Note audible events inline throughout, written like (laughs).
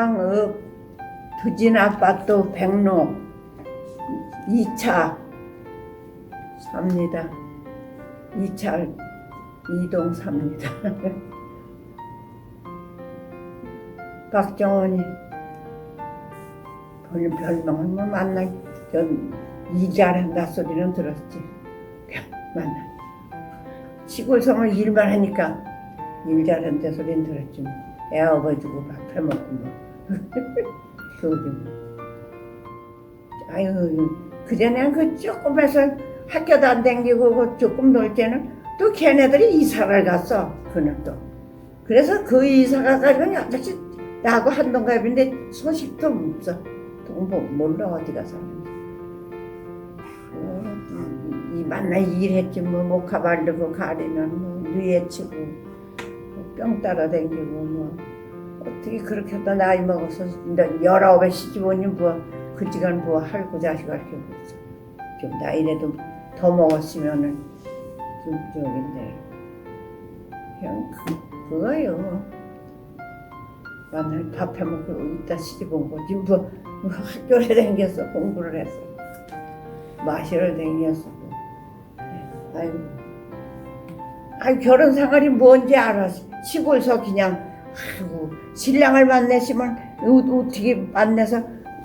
상업 두진 아파트 백로 2차 삽니다. 2차 2동 삽니다. (laughs) 박정원이 별, 별명을 뭐 만나 전 이자란다 소리는 들었지. (laughs) 만나. 시골성을 일만 하니까 일 잘한다 소리는 들었지. 뭐. 애 업어주고 밥 해먹고 뭐. (laughs) 그거지. 아유, 그전에는 그 조금 해서 학교도 안 다니고 그 조금 놀 때는 또 걔네들이 이사를 갔어. 그는 또. 그래서 그 이사가 가지고 아저씨 나하고 한동갑인데 소식도 없어. 동보 몰라 어디가 사는지. 어, 이, 이 만나 일했지 뭐 목화 바르고 가리면 뭐 뉘에 치고 뭐 뿅 따라 다니고 뭐 어떻게 그렇게 또 나이 먹어서 열아홉에 시집 오니 뭐 그지간 뭐 할고 자식을 이렇게. 좀 나이라도 더 먹었으면은 좀 저긴데 그냥 그, 그거요. 맨날 밥 해 먹고 이따 시집 온 거지 뭐, 뭐 학교를 (laughs) 다녔어 공부를 했어 다녔어 뭐. 아이고 아이 결혼 생활이 뭔지 알아 시골서 그냥 아이고 신랑을 만나시면 어- 어떻게 만나서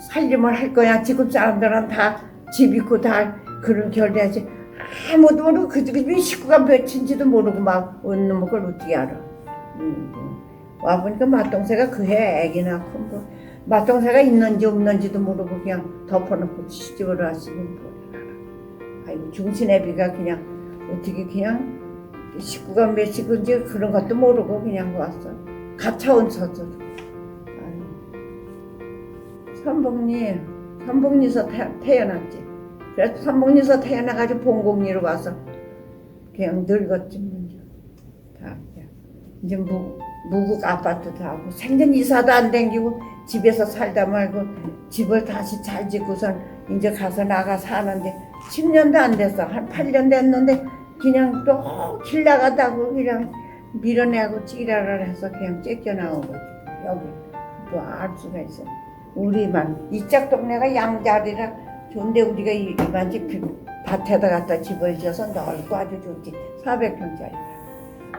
살림을 할 거야? 지금 사람들은 다 집 있고 다 그런 결례하지. 아무도 모르고 그 집이 식구가 몇인지도 모르고 막 얻는 걸 어떻게 알아? 음, 음. 와보니까 맏동생가 그해 애기 낳고 뭐 맏동생가 있는지 없는지도 모르고 그냥 덮어놓고 시집을 왔으면 뭘 알아. 아이고 중신애비가 그냥 어떻게 그냥 식구가 몇 식구인지 그런 것도 모르고 그냥 왔어 가차원 서서 삼복리 삼복리에서 태, 태어났지. 그래서 삼복리에서 태어나가지고 봉곡리로 와서 그냥 늙었지 먼저 다 그냥. 이제 무, 무국 아파트도 하고 생전 이사도 안 댕기고 집에서 살다 말고 집을 다시 잘 짓고선 이제 가서 나가 사는데 10년도 안 됐어. 한 8년 됐는데 그냥 또길 나가다고 그냥 밀어내고 찌라를 해서 그냥 쫓겨나온 거지. 여기 뭐알 수가 있어. 우리만 이쪽 동네가 양자리라 좋은데 우리가 이- 이만 집 밭에다 갖다 집을 지어서 넓고 아주 좋지. 400평짜리라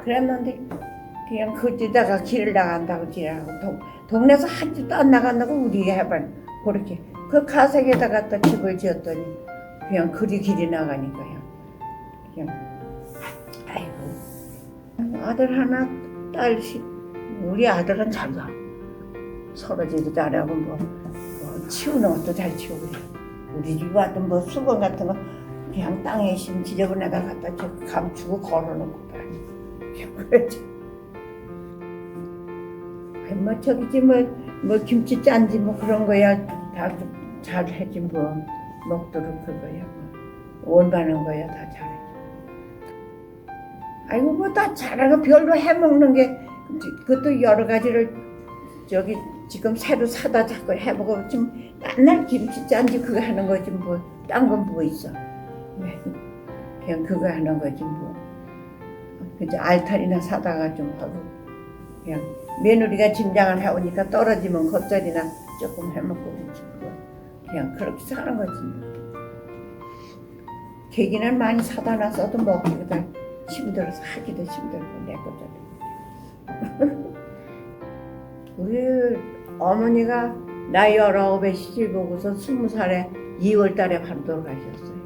그랬는데 그냥 그지다가 길을 나간다고 지라고 동, 동네에서 한 집도 안 나간다고 우리가 해봐 그렇게. 그 가색에다 갖다 집을 지었더니 그냥 그리 길이 나가니까요. 그냥 아들 하나 딸씩 우리 아들은 잘가 설거지도 잘하고 뭐, 뭐 치우는 것도 잘 치우고 그래. 우리 집 와도 뭐 수건 같은 거 그냥 땅에 심 지저분해다 갖다 저 감추고 걸어놓고 그러지. 아이, 뭐 저기지 뭐, 뭐 김치 짠지 뭐 그런 거야. 다 잘 해지 뭐. 먹도록 그거야 뭐. 원반한 거야 다 잘해 아이고 뭐 다 잘하고 별로 해먹는 게 그것도 여러 가지를 저기 지금 새로 사다 자꾸 해먹어. 지금 맨날 김치 짠지 그거 하는 거지 뭐. 딴 건 뭐 있어? 네. 그냥 그거 하는 거지 뭐. 그저 알타리나 사다가 좀 하고 그냥 며느리가 짐장을 해오니까 떨어지면 겉절이나 조금 해먹고 그거 그냥 그렇게 사는 거지 계기는 많이 사다 놨어도 먹기가 다 힘들어서 하기도 힘들고 내 것도 (laughs) 우리 어머니가 나 열아홉에 시집 오고서 스무 살에 2월 달에 바로 돌아가셨어요.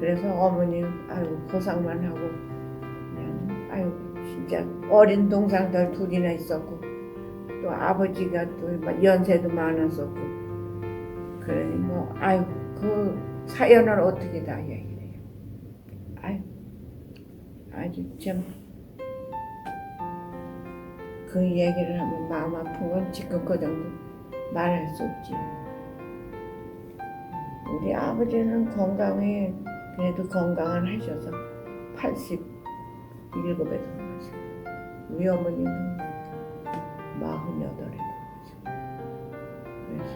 그래서 어머니 아이고 고상만 하고 그냥 아이고 진짜 어린 동상들 둘이나 있었고 또 아버지가 또 연세도 많았었고 그러니 뭐 아이고 그 사연을 어떻게 다. 아이고 아주 참그 얘기를 하면 마음 아픈 건 지금 그 정도 말할 수 없지. 우리 아버지는 건강히 그래도 건강을 하셔서 87에 돌아가시고 우리 어머님은 48에 돌아가시고 그래서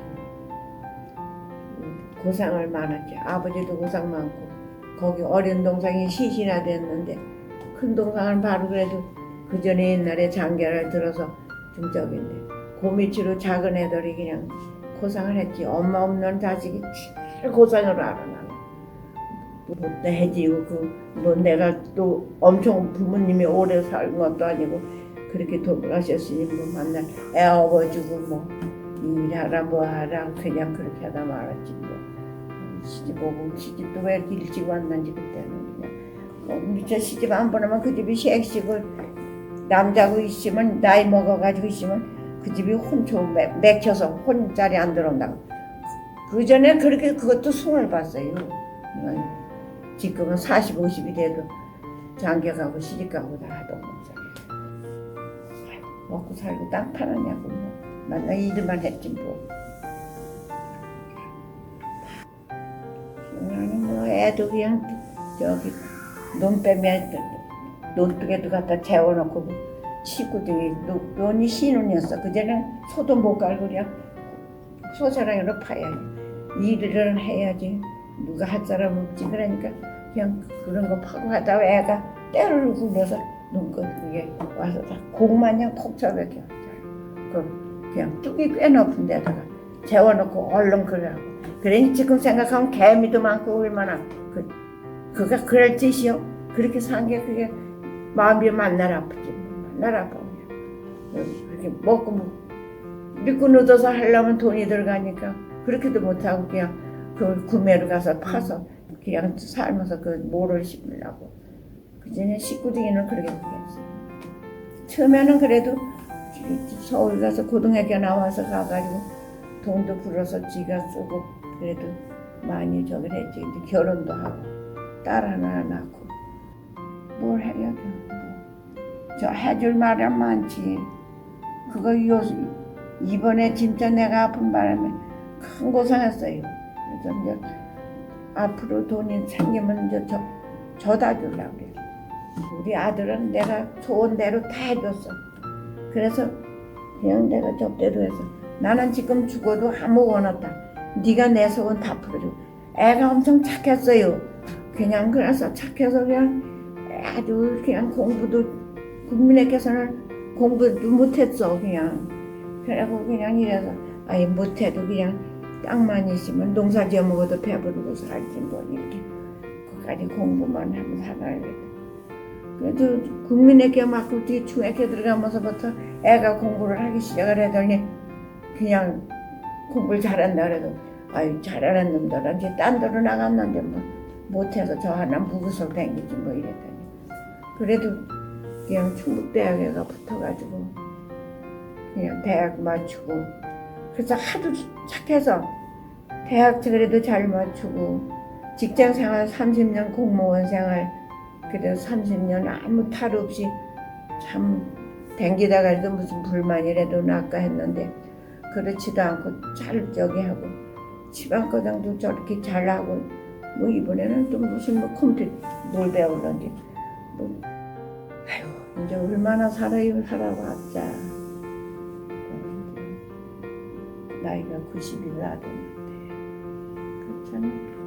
고생을 많았지. 아버지도 고생 많고 거기 어린 동생이 시신화 됐는데 큰 동생은 바로 그래도 그 전에 옛날에 장계를 들어서 좀 저긴데 고미치로 작은 애들이 그냥 고생을 했지. 엄마 없는 자식이 제일 고생을 알아 나는. 뭐 해지고 그뭐 내가 또 엄청 부모님이 오래 산 것도 아니고 그렇게 돌아가셨으니 뭐 만날 애 업어주고 뭐 일하라 뭐 하라 그냥 그렇게 하다 말았지 뭐 시집 오고 시집도 왜 이렇게 일찍 왔는지 그때는 그냥 뭐 미처 시집 안 보내면 그 집이 색시고 남자고 있으면 나이 먹어가지고 있으면 그 집이 혼초 맥- 맥혀서 혼 자리 안 들어온다고. 그 전에 그렇게 그것도 숨을 봤어요. 어, 지금은 40, 50이 돼도 장가가고 시집 가고 다 하던 거잖아요 먹고 살고 땅 파느냐고 뭐. 맨날 일만 했지 뭐. 나는 뭐 애도 그냥 저기 논 빼면 논두개도 갖다 재워놓고 뭐 식구들이 노- 논이 신혼이었어. 그전엔 소도 못 갈고 그냥 소사랑으로 파야지 일을 해야지. 누가 할 사람 없지. 그러니까 그냥 그런 거 파고 하다가 애가 때를 굴려서 눈거 그게 와서 다 공마냥 콕 쳐박혀 그 그냥 뚝이 꽤 높은 데다가 재워놓고 얼른 그러라고. 그러니 지금 생각하면 개미도 많고 얼마나 그 그가 그럴 짓이요. 그렇게 산 게 그게 마음이 만날 아프지. 만날 그냥 그렇게 먹고 뭐 믿고 늦어서 하려면 돈이 들어가니까 그렇게도 못하고 그냥 그 구매로 가서 파서 그냥 삶아서 그 모를 심으려고. 그전에 식구들이는 그렇게 했어요. 처음에는 그래도 서울 가서 고등학교 나와서 가가지고 돈도 불어서 지가 쓰고 그래도 많이 저기 했지. 결혼도 하고 딸 하나 낳고 뭘 해야 돼? 뭐. 저 해줄 말은 많지. 그거 요 이번에 진짜 내가 아픈 바람에 큰 고생했어요. 그래서 이제 앞으로 돈이 생기면 이제 저, 저다 주려고 그래. 우리 아들은 내가 좋은 대로 다 해줬어. 그래서 그냥 내가 접대로 해서 나는 지금 죽어도 아무거나 없다. 네가 내 속은 다 풀어줘 애가 엄청 착했어요 그냥 그래서 착해서 그냥 아주 그냥 공부도 국민에게서는 공부도 못했어 그냥. 그래고 그냥 이래서 아예 못해도 그냥 땅만 있으면 농사 지어 먹어도 배부르고 살지 뭐 이렇게 그까지 공부만 하면 살아야겠다 그래도 국민에게 맞고 뒤 중학교 들어가면서부터 애가 공부를 하기 시작을 하더니 그냥 공부를 잘한다 그래도 아유 잘하는 이제 딴 데로 나갔는데 뭐 못해서 저 하나 무구석 댕기지 뭐 이랬더니. 그래도 그냥 충북대학에 가 붙어가지고 그냥 대학 맞추고 그래서 하도 착해서 대학 그래도 잘 맞추고 직장 생활 30년 공무원 생활 그래도 30년 아무 탈 없이 참 댕기다가 해도 무슨 불만이라도 날까 했는데 그렇지도 않고 잘 저기 하고 지방과장도 저렇게 잘하고 뭐 이번에는 또 무슨 뭐 컴퓨터 뭘 배우는지 뭐 아유 이제 얼마나 살아요 살아봤자. 나이가 90이 나됐는데. 그렇잖아